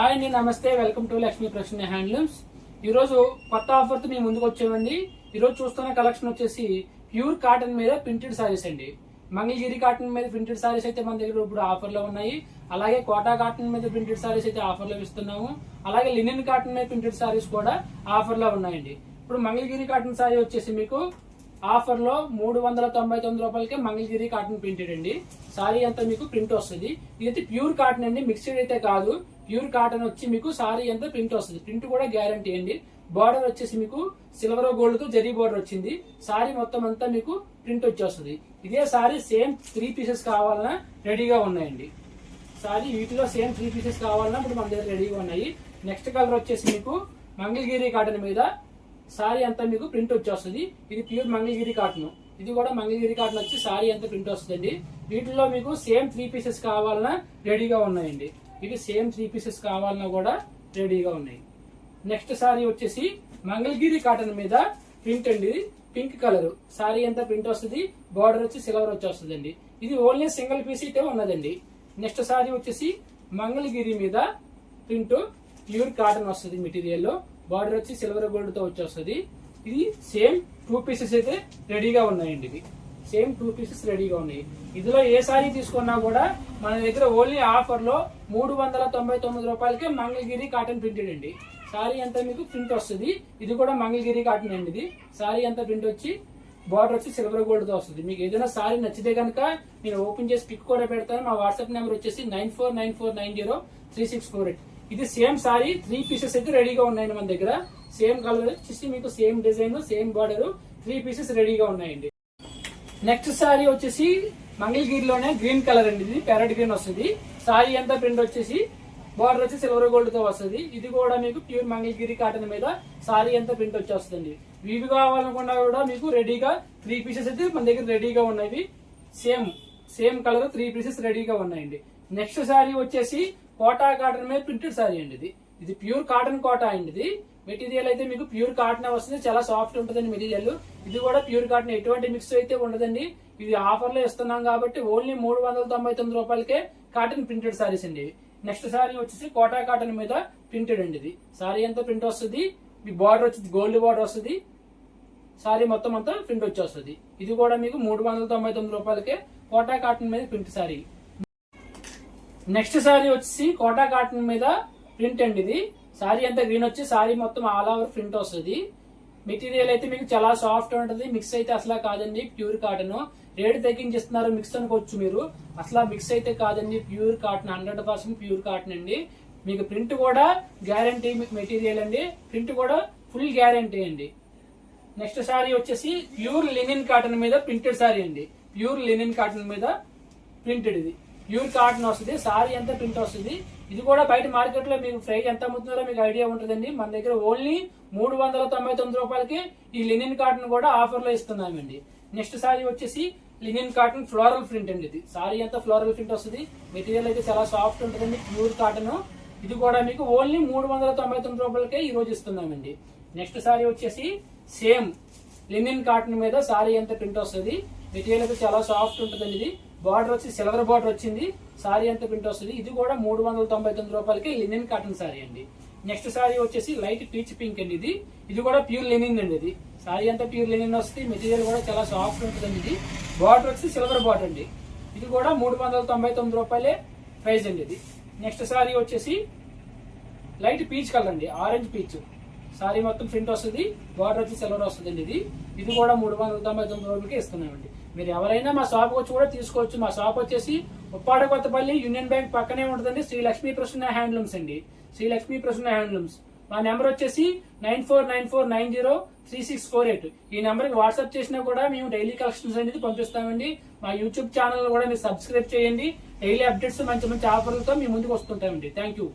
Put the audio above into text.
Hi అండి నమస్తే. Welcome to Lakshmi Prasanna handlooms. ఈరోజు కొత్త ఆఫర్తో మేము ముందుకు వచ్చామండి. ఈరోజు చూస్తున్న కలెక్షన్ వచ్చేసి ప్యూర్ కాటన్ మీద ప్రింటెడ్ సారీస్ అండి. మంగళగిరి కాటన్ మీద ప్రింటెడ్ సారీస్ అయితే మన దగ్గర ఇప్పుడు ఆఫర్లో ఉన్నాయి. అలాగే కోటా కాటన్ మీద ప్రింటెడ్ సారీస్ అయితే ఆఫర్లో ఇస్తున్నాము. అలాగే లినిన్ కాటన్ మీద ప్రింటెడ్ సారీస్ కూడా ఆఫర్లో ఉన్నాయండి. ఇప్పుడు మంగళగిరి కాటన్ సారీ వచ్చేసి మీకు ఆఫర్లో మూడు వందల తొంభై తొమ్మిది రూపాయలకే మంగళగిరి కాటన్ ప్రింటెడ్ అండి. సారీ అంతా మీకు ప్రింట్ వస్తుంది. ఇదైతే ప్యూర్ కాటన్ అండి మిక్స్డ్ అయితే కాదు. ప్యూర్ కాటన్ వచ్చి మీకు సారీ అంతా ప్రింట్ వస్తుంది. ప్రింట్ కూడా గ్యారంటీ అండి. బార్డర్ వచ్చేసి మీకు సిల్వర్ గోల్డ్తో జరీ బార్డర్ వచ్చింది. సారీ మొత్తం అంతా మీకు ప్రింట్ వచ్చేస్తుంది. ఇదే సారీ సేమ్ త్రీ పీసెస్ కావాలన్నా రెడీగా ఉన్నాయండి. సారీ వీటిలో సేమ్ త్రీ పీసెస్ కావాలన్నా ఇప్పుడు మన దగ్గర రెడీగా ఉన్నాయి. నెక్స్ట్ కలర్ వచ్చేసి మీకు మంగళగిరి కాటన్ మీద సారీ అంతా మీకు ప్రింట్ వచ్చేస్తుంది. ఇది ప్యూర్ మంగళగిరి కాటన్. ఇది కూడా మంగళగిరి కాటన్ వచ్చి సారీ అంతా ప్రింట్ వస్తుందండి. వీటిలో మీకు సేమ్ త్రీ పీసెస్ కావాలన్నా రెడీగా ఉన్నాయండి. ఇవి సేమ్ త్రీ పీసెస్ కావాలన్నా కూడా రెడీగా ఉన్నాయి. నెక్స్ట్ సారీ వచ్చేసి మంగళగిరి కాటన్ మీద ప్రింట్ అండి. Pink colour. సారీ అంతా ప్రింట్ వస్తుంది. బార్డర్ వచ్చి సిల్వర్ వచ్చి వస్తుందండి ఇది ఓన్లీ సింగిల్ పీస్ అయితే ఉన్నదండి. నెక్స్ట్ సారీ వచ్చేసి మంగళగిరి మీద ప్రింట్ ప్యూర్ కాటన్ వస్తుంది మెటీరియల్ బార్డర్ వచ్చి సిల్వర్ గోల్డ్తో వచ్చేస్తుంది. ఇది సేమ్ టూ పీసెస్ అయితే రెడీగా ఉన్నాయండి ఇది సేమ్ టూ పీసెస్ రెడీగా ఉన్నాయి. ఇందులో ఏ సారీ తీసుకున్నా కూడా మన దగ్గర ఓన్లీ ఆఫర్లో మూడు వందల తొంభై తొమ్మిది రూపాయలకే మంగళగిరి కాటన్ ప్రింటెడ్ అండి. సారీ అంతా మీకు ప్రింట్ వస్తుంది. ఇది కూడా మంగళగిరి కాటన్ అండి ఇది. సారీ అంతా ప్రింట్ వచ్చి బార్డర్ వచ్చి సిల్వర్ గోల్డ్తో వస్తుంది. మీకు ఏదైనా సారీ నచ్చితే కనుక నేను ఓపెన్ చేసి పిక్ కూడా పెడతాను. మా వాట్సాప్ నెంబర్ వచ్చేసి nine four nine four nine zero three six four eight. ఇది సేమ్ సారీ త్రీ పీసెస్ అయితే రెడీగా ఉన్నాయండి మన దగ్గర. సేమ్ కలర్ వచ్చేసి మీకు same design same border three pieces రెడీగా ఉన్నాయండి. నెక్స్ట్ సారీ వచ్చేసి మంగళగిరిలోనే గ్రీన్ కలర్ అండి ఇది ప్యారెట్ గ్రీన్ వస్తుంది. సారీ అంతా ప్రింట్ వచ్చేసి బార్డర్ వచ్చి సిల్వర్ గోల్డ్తో వస్తుంది. ఇది కూడా మీకు ప్యూర్ మంగళగిరి కాటన్ మీద సారీ అంతా ప్రింట్ వచ్చేస్తుంది ఇవి కావాలనుకున్నా కూడా మీకు రెడీగా త్రీ పీసెస్ అయితే మన దగ్గర రెడీగా ఉన్నాయి. Same same colour three pieces రెడీగా ఉన్నాయండి. నెక్స్ట్ సారీ వచ్చేసి కోటా కాటన్ మీద ప్రింటెడ్ సారీ అండి ఇది. ఇది ప్యూర్ కాటన్ కోటా అండి ఇది. మెటీరియల్ అయితే మీకు ప్యూర్ కాటన్ వస్తుంది చాలా సాఫ్ట్ ఉంటుందండి మెటీరియల్. ఇది కూడా ప్యూర్ కాటన్ ఎటువంటి మిక్స్ అయితే ఉండదండి. ఇది ఆఫర్లో ఇస్తున్నాం కాబట్టి ఓన్లీ మూడు వందల తొంభై తొమ్మిది రూపాయలకే కాటన్ ప్రింటెడ్ సారీస్ అండి. నెక్స్ట్ సారీ వచ్చేసి కోటా కాటన్ మీద ప్రింటెడ్ అండి ఇది. సారీ అంతా ప్రింట్ వస్తుంది? మీ బార్డర్ వచ్చి గోల్డ్ బార్డర్ వస్తుంది. సారీ మొత్తం అంతా ప్రింట్ వచ్చేస్తుంది. ఇది కూడా మీకు మూడు వందల తొంభై తొమ్మిది రూపాయలకే కోటా కాటన్ మీద ప్రింట్ సారీ. నెక్స్ట్ సారీ వచ్చేసి కోటా కాటన్ మీద ప్రింట్ అండి ఇది. సారీ అంతా గ్రీన్ వచ్చి సారీ మొత్తం ఆల్ ఓవర్ ప్రింట్ వస్తుంది. మెటీరియల్ అయితే మీకు చాలా సాఫ్ట్ ఉంటుంది. మిక్స్ అయితే అసలు కాదండి ప్యూర్ కాటన్ రేటు తగ్గించిస్తున్నారు మిక్స్ అనుకోవచ్చు మీరు. అసలు మిక్స్ అయితే కాదండి pure cotton hundred percent pure cotton అండి. మీకు ప్రింట్ కూడా గ్యారంటీ మెటీరియల్ అండి. ప్రింట్ కూడా ఫుల్ గ్యారంటీ అండి. నెక్స్ట్ సారీ వచ్చేసి ప్యూర్ లినిన్ కాటన్ మీద ప్రింటెడ్ సారీ అండి. ప్యూర్ లినిన్ కాటన్ మీద ప్రింటెడ్ ఇది. ప్యూర్ కాటన్ వస్తుంది సారీ అంతా ప్రింట్ వస్తుంది. ఇది కూడా బయట మార్కెట్లో మీకు ప్రైస్ ఎంత అమ్ముతున్నారో మీకు ఐడియా ఉంటుందండి. మన దగ్గర ఓన్లీ మూడు వందల తొంభై తొమ్మిది రూపాయలకి ఈ లినిన్ కాటన్ కూడా ఆఫర్లో ఇస్తున్నామండి. నెక్స్ట్ సారీ వచ్చేసి లినిన్ కాటన్ ఫ్లోరల్ ప్రింట్ అండి ఇది. సారీ అంతా ఫ్లోరల్ ప్రింట్ వస్తుంది. మెటీరియల్ అయితే చాలా సాఫ్ట్ ఉంటుందండి ప్యూర్ కాటన్ ఇది కూడా మీకు ఓన్లీ మూడు వందల తొంభై తొమ్మిది రూపాయలకే ఈ రోజు ఇస్తున్నామండి. నెక్స్ట్ సారీ వచ్చేసి సేమ్ లినిన్ కాటన్ మీద సారీ అంతా ప్రింట్ వస్తుంది. మెటీరియల్ అయితే చాలా సాఫ్ట్ ఉంటుందండి ఇది. బార్డర్ వచ్చి సిల్వర్ బార్డర్ వచ్చింది సారీ అంతా ప్రింట్ వస్తుంది? ఇది కూడా మూడు వందల తొంభై తొమ్మిది రూపాయలకి లినిన్ కాటన్ సారీ అండి. నెక్స్ట్ సారీ వచ్చేసి లైట్ పీచ్ పింక్ అండి ఇది. ఇది కూడా ప్యూర్ లెనిన్ అండి ఇది. సారీ అంతా ప్యూర్ లెనిన్ వస్తుంది? మెటీరియల్ కూడా చాలా సాఫ్ట్ ఉంటుందండి ఇది. బార్డర్ వచ్చి సిల్వర్ బార్డర్ అండి. ఇది కూడా మూడు వందల తొంభై తొమ్మిది రూపాయలే ప్రైస్ అండి ఇది. నెక్స్ట్ సారీ వచ్చేసి లైట్ పీచ్ కలర్ అండి ఆరెంజ్ పీచ్ సారీ మొత్తం ప్రింట్ వస్తుంది బార్డర్ వచ్చి సిల్వర్ వస్తుంది ఇది. ఇది కూడా మూడు వందల తొంభై తొమ్మిది రూపాయలకి ఇస్తున్నామండి. మీరు ఎవరైనా మా షాప్ వచ్చి కూడా తీసుకోవచ్చు. మా షాప్ వచ్చేసి ఉప్పాడ కొత్తపల్లి యూనియన్ బ్యాంక్ పక్కనే ఉంటుందండి. శ్రీ లక్ష్మీ ప్రసన్న హ్యాండ్లూమ్స్ అండి. శ్రీ లక్ష్మీ ప్రసన్న హ్యాండ్లూమ్స్. మా నెంబర్ వచ్చేసి nine four nine four nine zero three six four eight. ఈ నెంబర్కి వాట్సాప్ చేసినా కూడా మేము డైలీ కలెక్షన్స్ అనేది పంపిస్తామండి. మా యూట్యూబ్ ఛానల్ కూడా మీరు సబ్స్క్రైబ్ చేయండి. డైలీ అప్డేట్స్ మంచి మంచి ఆఫర్లతో మీ ముందుకు వస్తుంటామండి. Thank you